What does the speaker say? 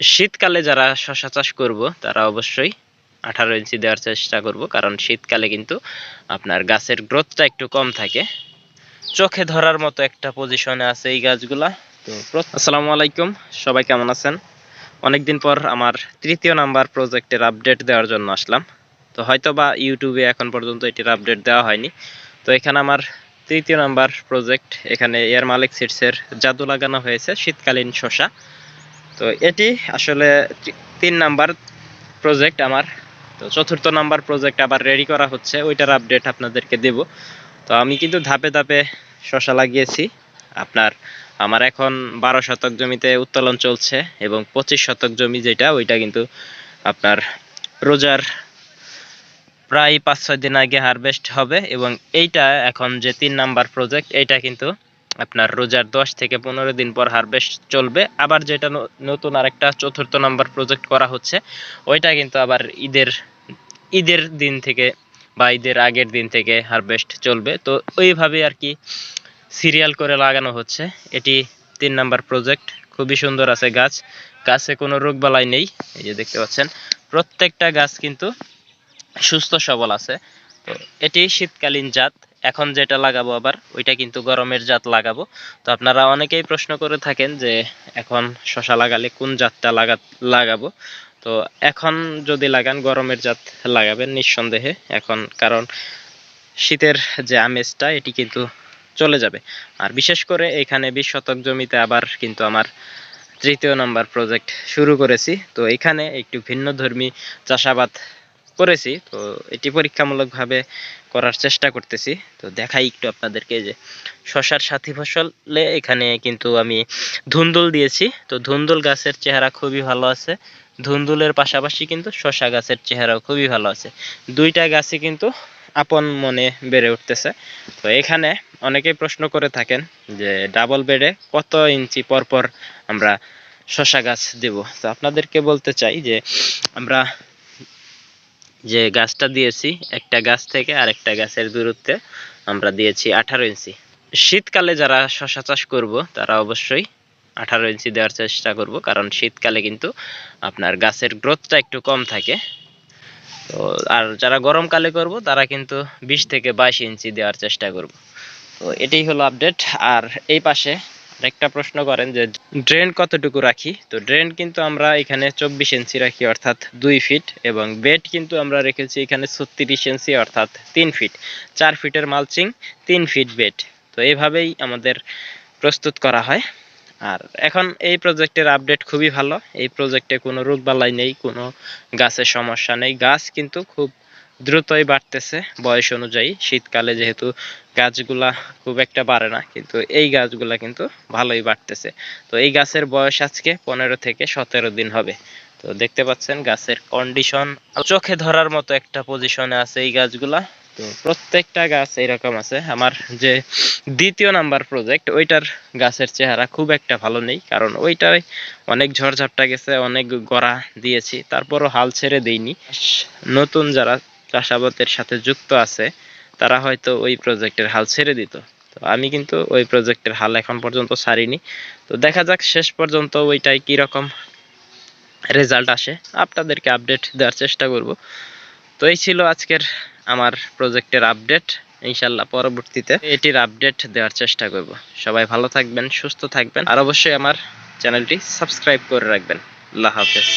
শীতকালে যারা শশা চাষ করব, তারা অবশ্যই আঠারো ইঞ্চি দেওয়ার চেষ্টা করব, কারণ শীতকালে কিন্তু আপনার গাছের গ্রোথটা একটু কম থাকে। চোখে ধরার মতো একটা পজিশনে আছে এই গাছগুলা। তো আসসালামু আলাইকুম, সবাই কেমন আছেন? অনেকদিন পর আমার তৃতীয় নাম্বার প্রজেক্টের আপডেট দেওয়ার জন্য আসলাম। তো হয়তো বা ইউটিউবে এখন পর্যন্ত এটির আপডেট দেওয়া হয়নি। তো এখানে আমার তৃতীয় নাম্বার প্রজেক্ট এখানে এয়ার মালিক সিটসের জাদু লাগানো হয়েছে, শীতকালীন শশা তো এটি আসলে তিন নাম্বার প্রজেক্ট আমার। তো চতুর্থ নাম্বার প্রজেক্ট আবার রেডি করা হচ্ছে, ওইটার আপডেট আপনাদেরকে দেব। তো আমি কিন্তু ধাপে ধাপে শশা লাগিয়েছি। আপনার, আমার এখন বারো শতক জমিতে উত্তোলন চলছে এবং পঁচিশ শতক জমি যেটা, ওইটা কিন্তু আপনার রোজার প্রায় পাঁচ ছয় দিন আগে হারভেস্ট হবে এবং এইটা এখন যে তিন নাম্বার প্রজেক্ট এইটা কিন্তু আপনার রোজার দশ থেকে পনেরো দিন পর হারভেস্ট চলবে। আবার যেটা নতুন আরেকটা চতুর্থ নাম্বার প্রজেক্ট করা হচ্ছে, ওইটা কিন্তু আবার ঈদের ঈদের দিন থেকে বা ঈদের আগের দিন থেকে হারভেস্ট চলবে। তো ওইভাবে আর কি সিরিয়াল করে লাগানো হচ্ছে। এটি তিন নাম্বার প্রজেক্ট খুবই সুন্দর আছে গাছ। গাছে কোনো রোগবালাই নেই, এই যে দেখতে পাচ্ছেন। প্রত্যেকটা গাছ কিন্তু সুস্থ সবল আছে। তো এটি শীতকালীন জাত। এখন যেটা লাগাবো আবার, ওইটা কিন্তু গরমের জাত লাগাবো। তো আপনারা অনেকেই প্রশ্ন করে থাকেন যে এখন শশা লাগালে কোন জাতটা লাগা, লাগাবো? তো এখন যদি লাগান, গরমের জাত লাগাবেন নিঃসন্দেহে। এখন কারণ শীতের যে আমেজটা, এটি কিন্তু চলে যাবে। আর বিশেষ করে এখানে বিশ শতক জমিতে আবার কিন্তু আমার তৃতীয় নাম্বার প্রজেক্ট শুরু করেছি। তো এখানে একটু ভিন্ন ধর্মী চাষাবাদ করেছি, তো এটি পরীক্ষামূলকভাবে করার চেষ্টা করতেছি। তো দেখাই একটু আপনাদেরকে যে শশার সাথী ফসলে এখানে কিন্তু আমি ধুন্দুল দিয়েছি। তো ধুন্দুল গাছের চেহারা খুবই ভালো আছে। ধুন্দুলের পাশাপাশি কিন্তু শশা গাছের চেহারাও খুবই ভালো আছে। দুইটা গাছই কিন্তু আপন মনে বেড়ে উঠতেছে। তো এখানে অনেকেই প্রশ্ন করে থাকেন যে ডাবল বেডে কত ইঞ্চি পর পর আমরা শশা গাছ দেব? তো আপনাদেরকে বলতে চাই যে আমরা যে গাছটা দিয়েছি, একটা গাছ থেকে আরেকটা গাছের দূরত্বে আমরা দিয়েছি আঠারো ইঞ্চি। শীতকালে যারা শশা চাষ করব, তারা অবশ্যই আঠারো ইঞ্চি দেওয়ার চেষ্টা করব, কারণ শীতকালে কিন্তু আপনার গাছের গ্রোথটা একটু কম থাকে। তো, আর যারা গরমকালে করব, তারা কিন্তু বিশ থেকে বাইশ ইঞ্চি দেওয়ার চেষ্টা করব। তো, এটাই হলো আপডেট আর এই পাশে একটা প্রশ্ন করেন যে ড্রেন কতটুকু রাখি? তো ড্রেন কিন্তু আমরা এখানে চব্বিশ ইঞ্চি রাখি, অর্থাৎ দুই ফিট এবং বেড কিন্তু আমরা রেখেছি এখানে ছত্রিশ ইঞ্চি অর্থাৎ তিন ফিট চার ফিটের মালচিং তিন ফিট বেড তো এইভাবেই আমাদের প্রস্তুত করা হয়। আর এখন এই প্রজেক্টের আপডেট খুবই ভালো। এই প্রজেক্টে কোনো রোগবালাই নেই, কোনো গাছের সমস্যা নেই। গাছ কিন্তু খুব দ্রুতই বাড়তেছে বয়স অনুযায়ী। শীতকালে যেহেতু গাছগুলা খুব একটা বাড়ে না, কিন্তু এই গাছগুলা কিন্তু ভালোই বাড়তেছে। তো এই গাছের বয়স আজকে পনেরো থেকে সতেরো দিন হবে। তো দেখতে পাচ্ছেন গাছের কন্ডিশন চোখে ধরার মতো একটা পজিশনে আছে এই গাছগুলা। তো প্রত্যেকটা গাছ এরকম আছে। আমার যে দ্বিতীয় নাম্বার প্রজেক্ট ওইটার গাছের চেহারা খুব একটা ভালো নেই, কারণ ওইটাই অনেক ঝড়ঝাপটা গেছে, অনেক গড়া দিয়েছি, তারপরও হাল ছেড়ে দেইনি। নতুন যারা চাষাবাদের সাথে যুক্ত আছে, তারা হয়তো ওই প্রজেক্টের হাল ছেড়ে দিত। তো আমি কিন্তু ওই প্রজেক্টের হাল এখন পর্যন্ত ছাড়িনি। তো দেখা যাক শেষ পর্যন্ত ওইটাই কি রকম রেজাল্ট আসে। আপনাদেরকে আপডেট দেওয়ার চেষ্টা করব। তো এই ছিল আজকের আমার প্রজেক্টের আপডেট ইনশাল্লাহ পরবর্তীতে এটির আপডেট দেওয়ার চেষ্টা করব। সবাই ভালো থাকবেন, সুস্থ থাকবেন। আর অবশ্যই আমার চ্যানেলটি সাবস্ক্রাইব করে রাখবেন। আল্লাহ হাফেজ।